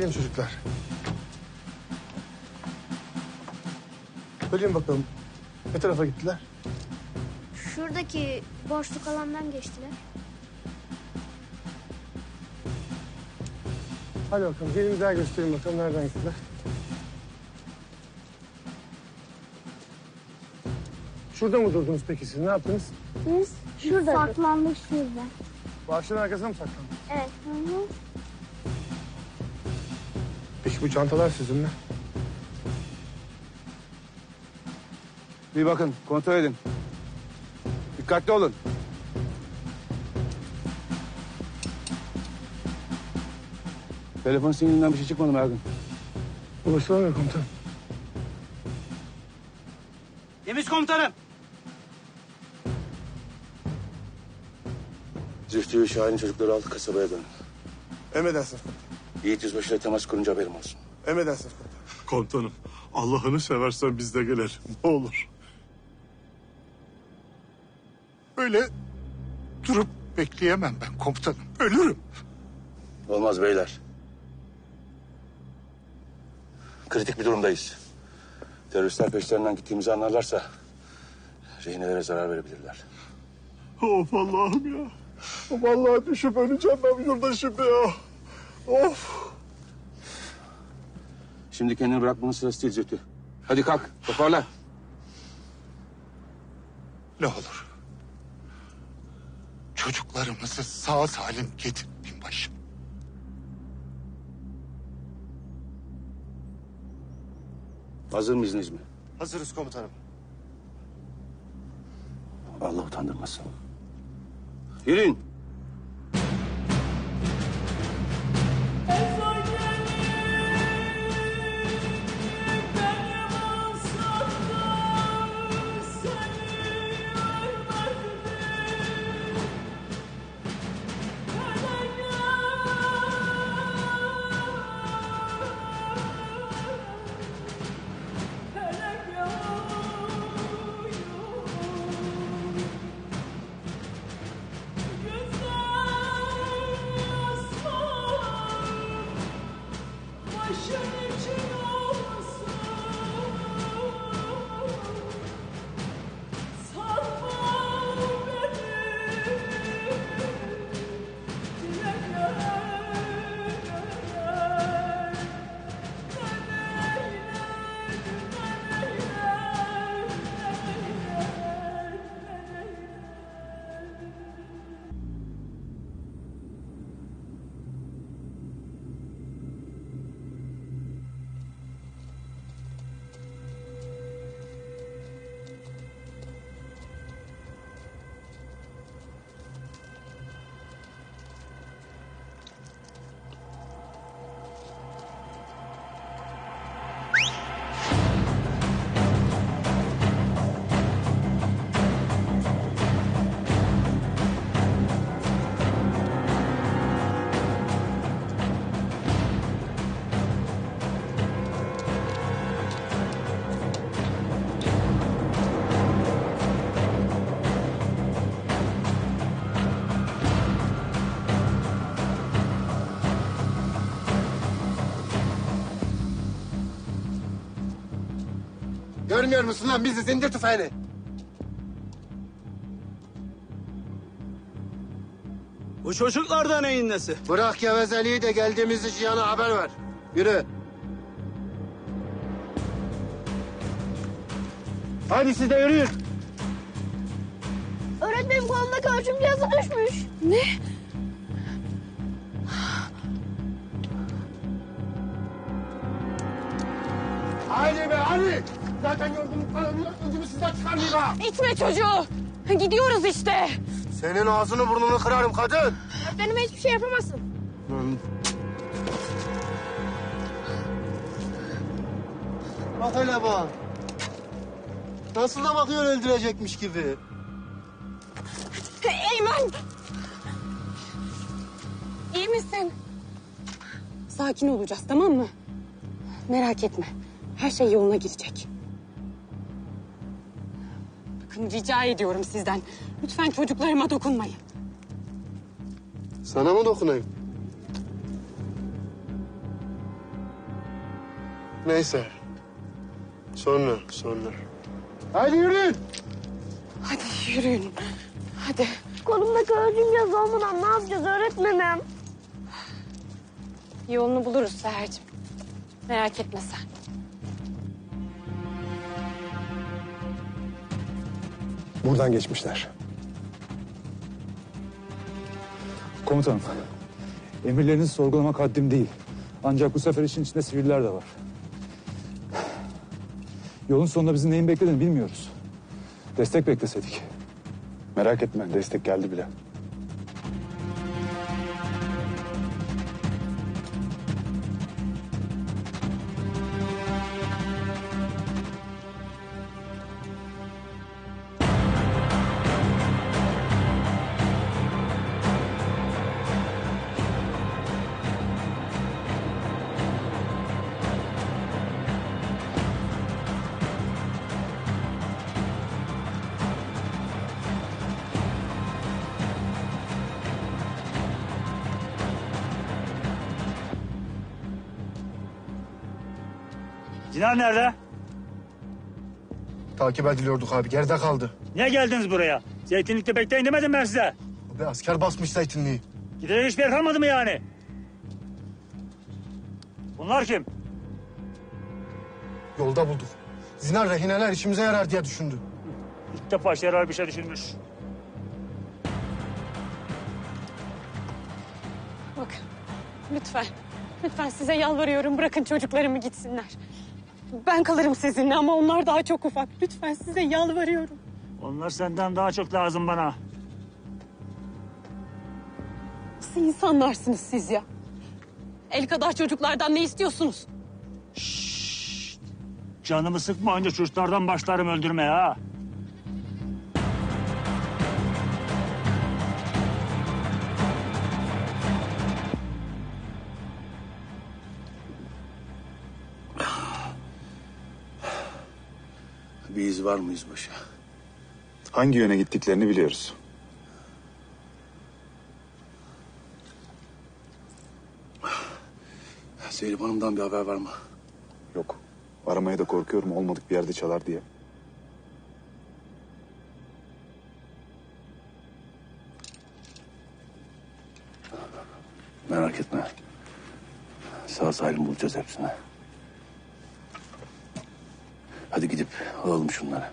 Gelin çocuklar. Söyleyin bakalım. Ne tarafa gittiler? Şuradaki boşluk alandan geçtiler. Hadi bakalım. Gelin bir daha gösterin bakalım nereden gittiler. Şurada mı durdunuz peki siz? Ne yaptınız? Biz şurada saklandık şurada. Bu ağaçların arkasına mı saklandınız? Evet. Hı hı. Peki bu çantalar sizin mi? Bir bakın, kontrol edin. Dikkatli olun. Telefon sinyalinden bir şey çıkmadı mı Ergun? Ulaşılamıyor komutanım. Temiz komutanım. Zühtü ve Şahin çocukları aldı kasabaya dönün. Emredersiniz komutanım. Yiğit Yüzbaşı ile temas kurunca haberim olsun. Emredersiniz komutanım. Komutanım, Allah'ını seversen biz de gelelim. Ne olur. Öyle durup bekleyemem ben komutanım. Ölürüm. Olmaz beyler. Kritik bir durumdayız. Teröristler peşlerinden gittiğimizi anlarlarsa... ...rehinelere zarar verebilirler. Of Allah'ım ya. Vallahi düşüp öleceğim ben şurada şimdi ya. Of. Şimdi kendini bırakmanın sırası değil Zühtü. Hadi kalk, toparla. Ne olur. Çocuklarımızı sağ salim getir binbaşım. Hazır mıyız Necmi? Hazırız komutanım. Allah utandırmasın. Yürüyün. Görmüyor musun lan bizi zindir tüfeğini? Bu çocuklar da neyin nesi? Bırak gevezeliği de geldiğimiz işi yana haber ver. Yürü. Hadi siz de yürüyün. Öğretmenim kolumdaki ölçüm cihazı düşmüş. Ne? Zaten yorgunluktan ölüyoruz. Ödümü sizden çıkarmayayım ha. İtme çocuğu. Gidiyoruz işte. Senin ağzını burnunu kırarım kadın. Öğretmenime hiçbir şey yapamazsın. Bak hele bak. Nasıl da bakıyor öldürecekmiş gibi. Eymen. İyi misin? Sakin olacağız tamam mı? Merak etme. Her şey yoluna girecek. Bakın rica ediyorum sizden. Lütfen çocuklarıma dokunmayın. Sana mı dokunayım? Neyse. Sonra, sonra. Hadi yürüyün. Hadi yürüyün. Hadi. Kolumdaki yazı olmadan ne yapacağız öğretmenim? Yolunu buluruz Seher'cim. Merak etme sen. Buradan geçmişler. Komutanım, emirlerinizi sorgulamak haddim değil. Ancak bu sefer işin içinde siviller de var. Yolun sonunda bizi neyin beklediğini bilmiyoruz. Destek bekleseydik. Merak etme destek geldi bile. Cinar nerede? Takip ediliyorduk abi. Geride kaldı. Niye geldiniz buraya? Zeytinlikte bekleyin demedim ben size. Abi asker basmış zeytinliği. Gidecek hiçbir yer kalmadı mı yani? Bunlar kim? Yolda bulduk. Zinar rehineler işimize yarar diye düşündü. İlk defa şerar bir şey düşünmüş. Bakın lütfen. Lütfen size yalvarıyorum bırakın çocuklarımı gitsinler. Ben kalırım sizinle ama onlar daha çok ufak. Lütfen size yalvarıyorum. Onlar senden daha çok lazım bana. Nasıl insanlarsınız siz ya? El kadar çocuklardan ne istiyorsunuz? Canımı sıkma önce çocuklardan başlarım öldürmeye ha. Bir iz var mı yüzbaşı? Hangi yöne gittiklerini biliyoruz. Zeynep Hanım'dan bir haber var mı? Yok. Aramaya da korkuyorum olmadık bir yerde çalar diye. Merak etme. Sağ salim bulacağız hepsini. Hadi gidip alalım şunları.